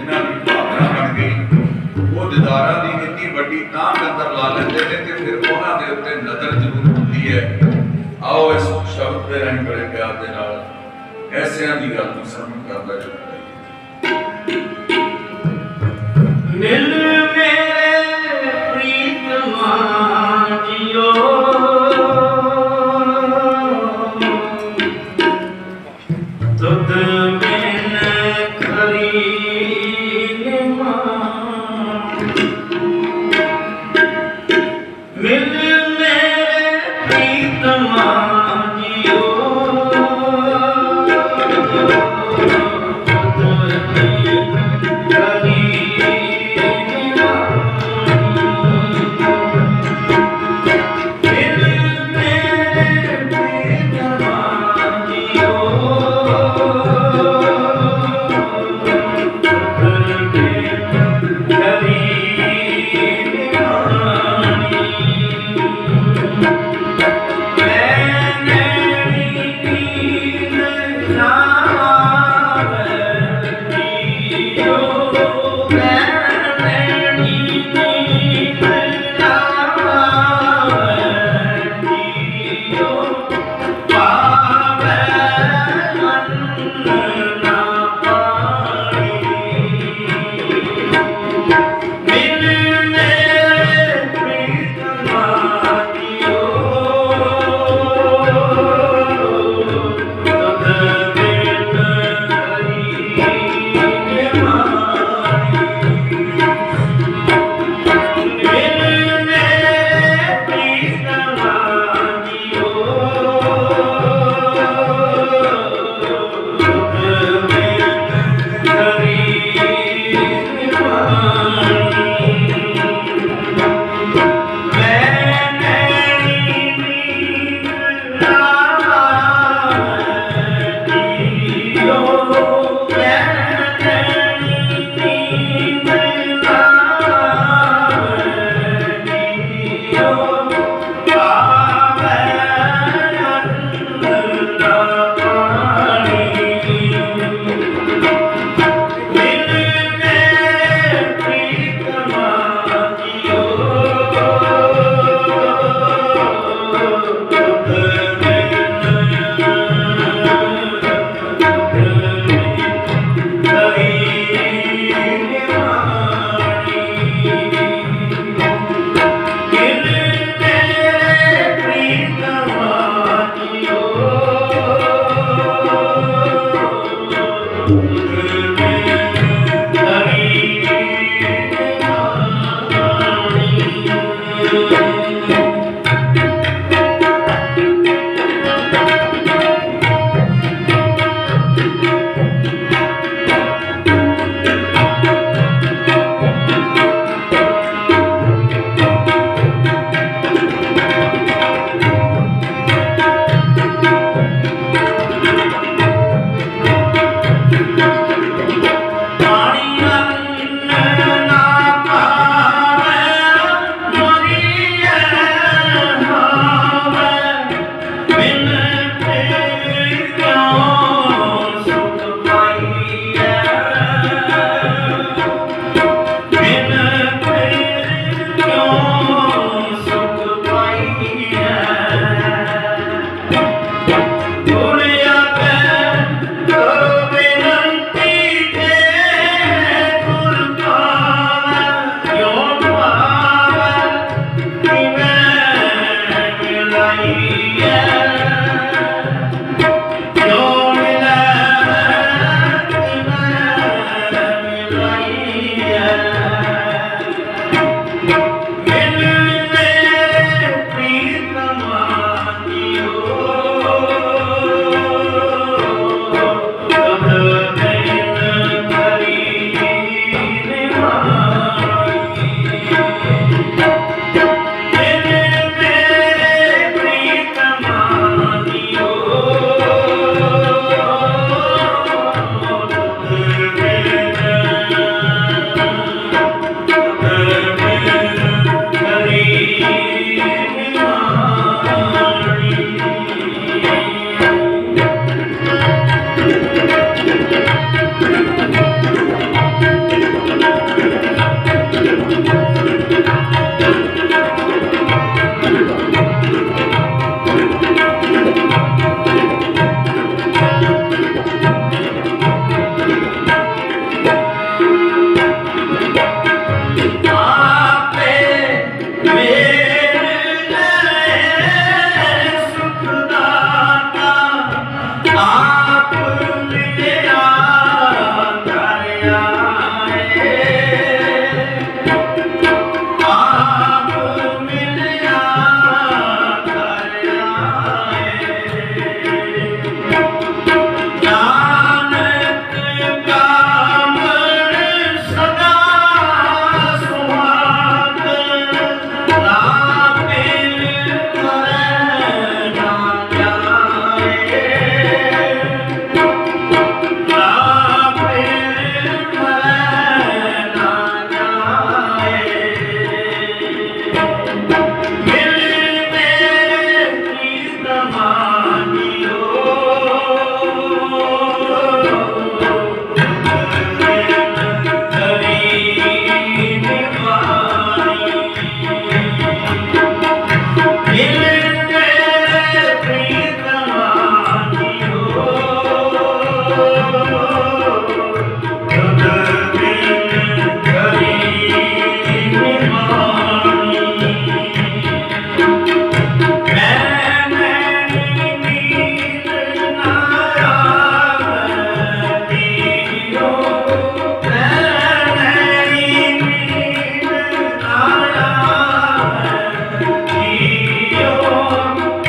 ਜਿਨ੍ਹਾਂ ਦੀ ਭਾਵਨਾ ਬਣ ਗਈ ਉਹ ਦਿਦਾਰਾਂ ਦੀ ਇੰਨੀ ਵੱਡੀ ਤਾਂ ਅੰਦਰ ਲਾ ਲੈਂਦੇ ਨੇ ਕਿ ਫਿਰ ਉਹਨਾਂ ਦੇ ਉੱਤੇ ਨਜ਼ਰ ਜ਼ਰੂਰ ਹੁੰਦੀ ਹੈ। ਆਓ ਇਸ ਸ਼ਬਦ ਦੇ ਰੰਗ ਬੜੇ ਪਿਆਰ ਦੇ ਨਾਲ, ਐਸਿਆਂ ਦੀ ਗੱਲ ਨੂੰ ਸਮਝ ਕਰਦਾ ਜੀ Krishna. Yeah.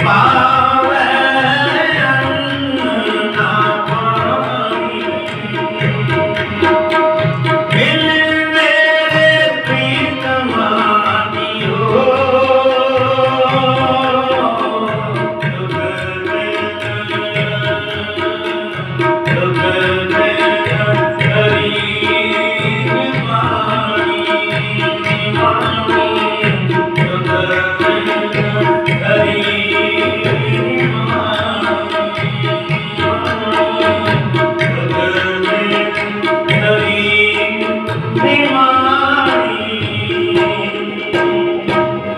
妈